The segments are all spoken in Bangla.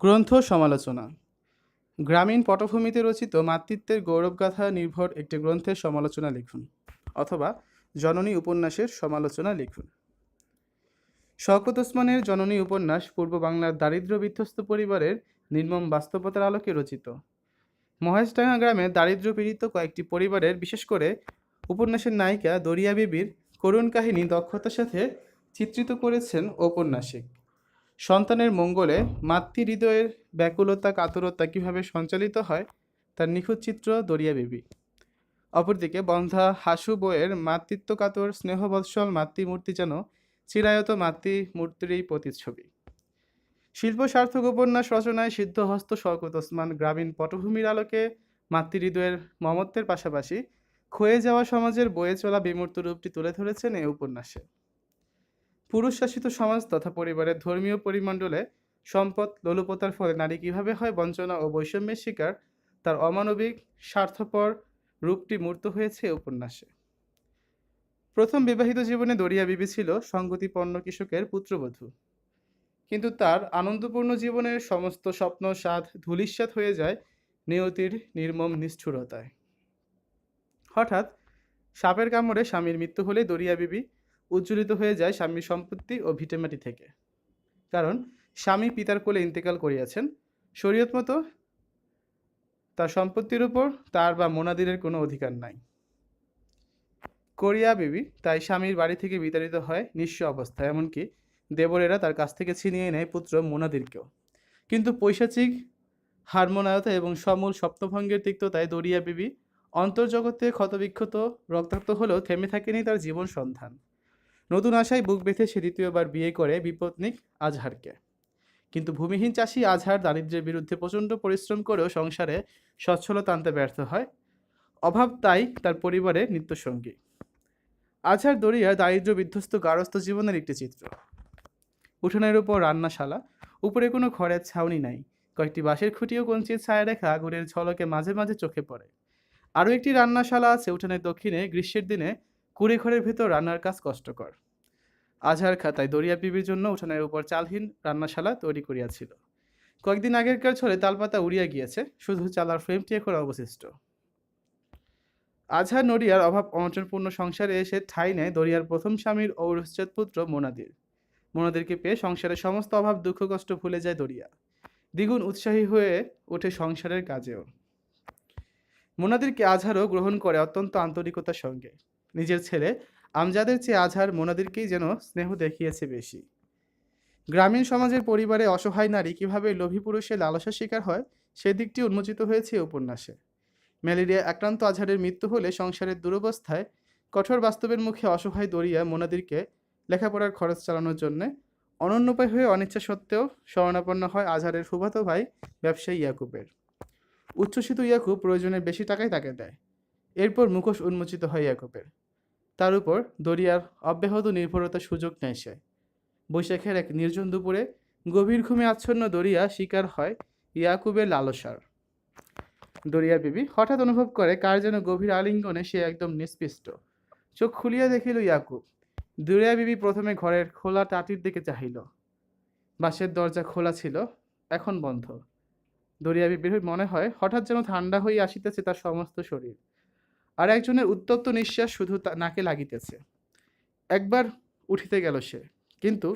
গ্রন্থ সমালোচনা। গ্রামীণ পটভূমিতে রচিত মাতৃত্বের গৌরবগাথা নির্ভর একটি গ্রন্থের সমালোচনা লিখুন, অথবা জননী উপন্যাসের সমালোচনা লিখুন। শওকত ওসমানের জননী উপন্যাস পূর্ব বাংলার দারিদ্র বিধ্বস্ত পরিবারের নির্মম বাস্তবতার আলোকে রচিত। মহেশডাঙ্গা গ্রামে দারিদ্র পীড়িত কয়েকটি পরিবারের, বিশেষ করে উপন্যাসের নায়িকা দরিয়া বিবির করুণ কাহিনী দক্ষতার সাথে চিত্রিত করেছেন ঔপন্যাসিক। সন্তানের মঙ্গলে মাতৃ হৃদয়ের ব্যাকুলতা, কাতরতা কীভাবে সঞ্চালিত হয়, তার নিখুঁত চিত্র দরিয়া বিবি। অপরদিকে বন্ধা হাসু বইয়ের মাতৃত্ব কাতর স্নেহবৎসল মাতৃমূর্তি যেন চিরায়ত মাতৃমূর্তিরই প্রতিচ্ছবি। শিল্প সার্থক উপন্যাস রচনায় সিদ্ধহস্ত শওকত ওসমান গ্রামীণ পটভূমির আলোকে মাতৃহৃদয়ের মমত্বের পাশাপাশি ক্ষয়ে যাওয়া সমাজের বয়ে চলা বিমূর্ত রূপটি তুলে ধরেছেন এই উপন্যাসে। পুরুষ শাসিত সমাজ তথা পরিবারের ধর্মীয় পরিমণ্ডলে সম্পদ, লোলুপতার ফলে নারী কীভাবে হয় বঞ্চনা ও বৈষম্যের শিকার, তার অমানবিক, স্বার্থপর রূপটি মূর্ত হয়েছে উপন্যাসে। প্রথম বিবাহিত জীবনে দরিয়া বিবি ছিল সঙ্গতিপন্ন কৃষকের পুত্রবধূ। কিন্তু তার আনন্দপূর্ণ জীবনের সমস্ত স্বপ্ন, স্বাদ ধূলিস্যাৎ হয়ে যায় নিয়তির, নির্মম, নিষ্ঠুরতায়। হঠাৎ সাপের কামড়ে স্বামীর মৃত্যু হলে দরিয়া বিবি উজ্জ্বলিত হয়ে যায় স্বামীর সম্পত্তি ও ভিটেমাটি থেকে। কারণ স্বামী পিতার কোলে ইন্তেকাল করিয়াছেন, শরীয়ত মতো তার সম্পত্তির উপর তার বা মোনাদিরের কোনো অধিকার নাই। কোরিয়া বিবি, তাই স্বামীর বাড়ি থেকে বিতাড়িত হয় নিঃস্ব অবস্থায়, এমনকি দেবরেরা তার কাছ থেকে ছিনিয়ে নেয় পুত্র মোনাদিরকেও। কিন্তু পৈশাচিক হারমোনায়তা এবং সমূল সপ্তভঙ্গের তিক্ততায় দরিয়া বিবি অন্তর্জগতে ক্ষতবিক্ষত রক্তাক্ত হলেও থেমে থাকেনি তার জীবন সন্ধান। নতুন আশায় বুক বেঁধে সে দ্বিতীয়বার বিয়ে করে বিপত্নিক আজহারকে। কিন্তু ভূমিহীন চাষি আজহার দারিদ্র্যের বিরুদ্ধে প্রচণ্ড পরিশ্রম করেও সংসারে সচ্ছলতা আনতে ব্যর্থ হয়। অভাব তাই তার পরিবারের নিত্যসঙ্গী। আজহার দরিয়া দারিদ্র্য বিধ্বস্ত গারস্থ জীবনের একটি চিত্র। উঠোনের উপর রান্নাশালা, উপরে কোনো ঘরের ছাউনি নাই, কয়েকটি বাঁশের খুঁটি ও কঞ্চির ছায়া রেখা আগুনের ঝলকে মাঝে মাঝে চোখে পড়ে। আরও একটি রান্নাশালা আছে উঠানের দক্ষিণে, গ্রীষ্মের দিনে কুড়ে ঘরের ভেতর রান্নার কাজ কষ্টকর। আজহার খাতায় দরিয়া বিবির জন্য উঠানের উপর চালহীন রান্নাশালা তৈরি করিয়াছিল। কয়েকদিন আগেরকার ছলে তালপাতা উড়িয়া গিয়েছে, শুধু চালার ফ্রেমটি এখন অবশিষ্ট। আজহার নড়িয়ার অভাব অনটনপূর্ণ সংসারে এসে ঠাঁই নেয় দরিয়ার প্রথম স্বামীর ঔরশ্চেদ পুত্র মোনাদির। মোনাদিরকে পেয়ে সংসারের সমস্ত অভাব, দুঃখ, কষ্ট ভুলে যায় দরিয়া। দ্বিগুণ উৎসাহী হয়ে ওঠে সংসারের কাজেও। মোনাদিরকে আজহারও গ্রহণ করে অত্যন্ত আন্তরিকতার সঙ্গে। নিজের ছেলে আমজাদের চেয়ে আজহার মোনাদিরকেই যেন স্নেহ দেখিয়েছে বেশি। গ্রামীণ সমাজের পরিবারে অসহায় নারী কীভাবে লোভী পুরুষের লালসার শিকার হয় সেদিকটি উন্মোচিত হয়েছে উপন্যাসে। ম্যালেরিয়া আক্রান্ত আজহারের মৃত্যু হলে সংসারের দুরবস্থায় কঠোর বাস্তবের মুখে অসহায় দরিয়া মোনাদিরকে লেখাপড়ার খরচ চালানোর জন্যে অনন্যোপায় হয়ে অনিচ্ছা সত্ত্বেও শরণাপন্ন হয় আজহারের ফুফাতো ভাই ব্যবসায়ী ইয়াকুবের। উচ্ছ্বসিত ইয়াকুব প্রয়োজনের বেশি টাকাই তাকে দেয়। এরপর মুখোশ উন্মোচিত হয় ইয়াকুবের। তার উপর দরিয়ার অব্যাহত নির্ভরতার সুযোগ নেয় সে। বৈশাখের এক নির্জন দুপুরে গভীর ঘুমে আচ্ছন্ন দরিয়া শিকার হয় ইয়াকুবের লালসার। দরিয়া বিবি হঠাৎ অনুভব করে কার যেন গভীর আলিঙ্গনে সে একদম নিষ্পিষ্ট। চোখ খুলিয়া দেখিল ইয়াকুব। দরিয়া বিবি প্রথমে ঘরের খোলা টাটির দিকে চাহিল। বাসের দরজা খোলা ছিল, এখন বন্ধ। দরিয়া বিবির মনে হয় হঠাৎ যেন ঠান্ডা হয়ে আসিতেছে তার সমস্ত শরীর। আর একজনের উত্তপ্ত নিঃশ্বাস শুধু নাকে লাগিতেছে। একবার উঠিতে গেল সে, কিন্তু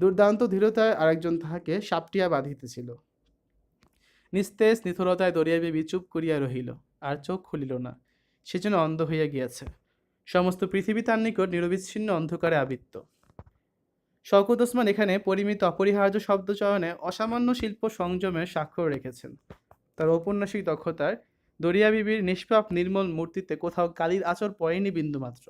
দুর্দান্ত ধীরতায় আরেকজন তাহাকে সাপটিয়া বাঁধিতেছিল। নিস্তেজ নিথরতায় দরিয়া বিবি চুপ করিয়া রহিল, আর চোখ খুলিল না। সে যেন অন্ধ হইয়া গিয়াছে। সমস্ত পৃথিবী তার নিকট নিরবিচ্ছিন্ন অন্ধকারে আবৃত্ত। শওকত ওসমান এখানে পরিমিত অপরিহার্য শব্দচয়নে অসামান্য শিল্প সংযমের স্বাক্ষর রেখেছেন। তার ঔপন্যাসিক দক্ষতার দরিয়া বিবির নিষ্পাপ, নির্মল মূর্তিতে কোথাও কালির আচর পড়েনি বিন্দুমাত্র।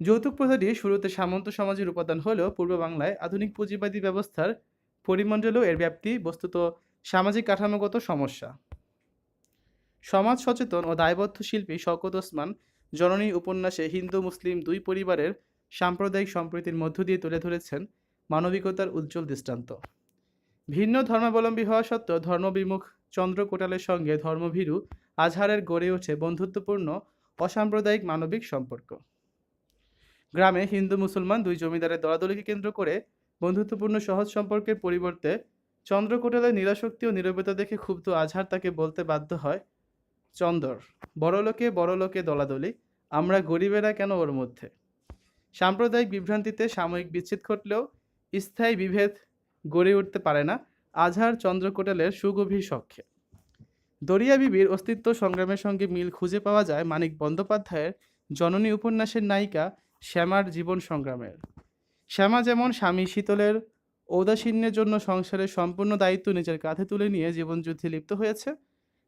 যৌতুক প্রথাটি শুরুতে সামন্ত সমাজের উপাদান হলেও পূর্ব বাংলায় আধুনিক পুঁজিবাদী ব্যবস্থার পরিমণ্ডলেও এর ব্যাপ্তি বস্তুত সামাজিক কাঠামোগত সমস্যা। সমাজ সচেতন ও দায়বদ্ধ শিল্পী শওকত ওসমান জননী উপন্যাসে হিন্দু, মুসলিম দুই পরিবারের সাম্প্রদায়িক সম্প্রীতির মধ্য দিয়ে তুলে ধরেছেন মানবিকতার উজ্জ্বল দৃষ্টান্ত। ভিন্ন ধর্মাবলম্বী হওয়া সত্ত্বেও ধর্মবিমুখ চন্দ্র কোটালের সঙ্গে ধর্মভীরু আজহারের গড়ে ওঠে বন্ধুত্বপূর্ণ, অসাম্প্রদায়িক মানবিক সম্পর্ক। গ্রামে হিন্দু মুসলমান দুই জমিদারের দলাদলিকে কেন্দ্র করে বন্ধুত্বপূর্ণ সহজ সম্পর্কের পরিবর্তে চন্দ্রকোটালের নিরাসক্তি ও নীরবতা দেখে ক্ষুব্ধ আজহার তাকে বলতে বাধ্য হয়, চন্দর, বড়লোকে বড়লোকে দলাদলি, আমরা গরিবেরা কেন ওর মধ্যে? সাম্প্রদায়িক বিভ্রান্তিতে সাময়িক বিচ্ছেদ ঘটলেও স্থায়ী বিভেদ গড়ে উঠতে পারে না আজহার চন্দ্রকোটালের সুগভীর সখ্যে দরিয়া বিবির অস্তিত্ব সংগ্রামের সঙ্গে মিল খুঁজে পাওয়া যায় মানিক বন্দ্যোপাধ্যায়ের জননী উপন্যাসের নায়িকা শ্যামার জীবন সংগ্রামের। শ্যামা যেমন স্বামী শীতলের ঔদাসীন্যের জন্য সংসারের সম্পূর্ণ দায়িত্ব নিজের কাঁধে তুলে নিয়ে জীবনযুদ্ধে লিপ্ত হয়েছে,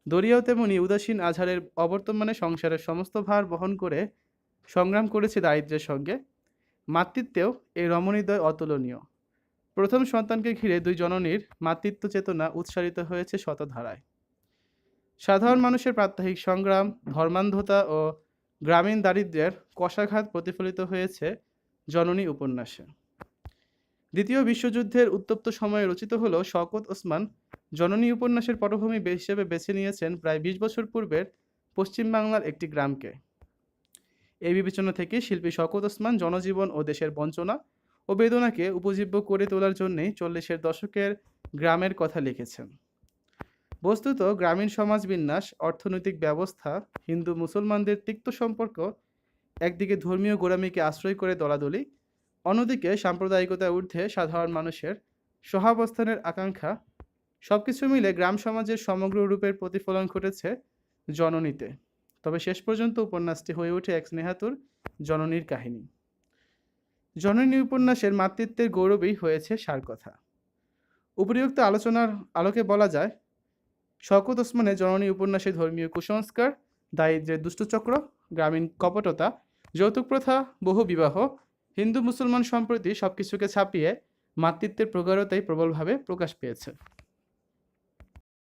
দরিয়াও তেমনি উদাসীন আজহারের অবর্তমানে সংসারের সমস্ত ভার বহন করে সংগ্রাম করেছে দারিদ্র্যের সঙ্গে। মাতৃত্বেও এই রমণীদ্বয় অতুলনীয়। প্রথম সন্তানকে ঘিরে দুই জননীর মাতৃত্ব চেতনা উৎসারিত হয়েছে শতধারায়। সাধারণ মানুষের প্রাত্যহিক সংগ্রাম, ধর্মান্ধতা ও গ্রামীণ দারিদ্র্যের কষাঘাত প্রতিফলিত হয়েছে জননী উপন্যাসে। দ্বিতীয় বিশ্বযুদ্ধের উত্তপ্ত সময়ে রচিত হল শওকত ওসমান জননী উপন্যাসের পটভূমি হিসেবে বেছে নিয়েছেন প্রায় বিশ বছর পূর্বের পশ্চিমবাংলার একটি গ্রামকে। এই বিবেচনা থেকে শিল্পী শওকত ওসমান জনজীবন ও দেশের বঞ্চনা ও বেদনাকে উপজীব্য করে তোলার জন্যই চল্লিশের দশকের গ্রামের কথা লিখেছেন। বস্তুত গ্রামীণ সমাজ বিন্যাস, অর্থনৈতিক ব্যবস্থা, হিন্দু মুসলমানদের তিক্ত সম্পর্ক, একদিকে ধর্মীয় গোড়ামিকে আশ্রয় করে দলাদলি, অন্যদিকে সাম্প্রদায়িকতা ঊর্ধ্বে সাধারণ মানুষের সহাবস্থানের আকাঙ্ক্ষা, সবকিছু মিলে গ্রাম সমাজের সমগ্র রূপের প্রতিফলন ঘটেছে জননীতে। তবে শেষ পর্যন্ত উপন্যাসটি হয়ে ওঠে এক স্নেহাতুর জননীর কাহিনী। জননী উপন্যাসের মাতৃত্বের গৌরবেই হয়েছে সার কথা উপরিউক্ত আলোচনার আলোকে বলা যায়, শওকত ওসমানের জননী উপন্যাসে ধর্মীয় কুসংস্কার দারিদ্রের দুষ্টচক্র, গ্রামীণ কপটতা, যৌতুক প্রথা, বহু বিবাহ, হিন্দু মুসলমান সম্প্রতি সবকিছুকে ছাপিয়ে মাতৃত্বের প্রগাঢ়তাই প্রবলভাবে প্রকাশ পেয়েছে।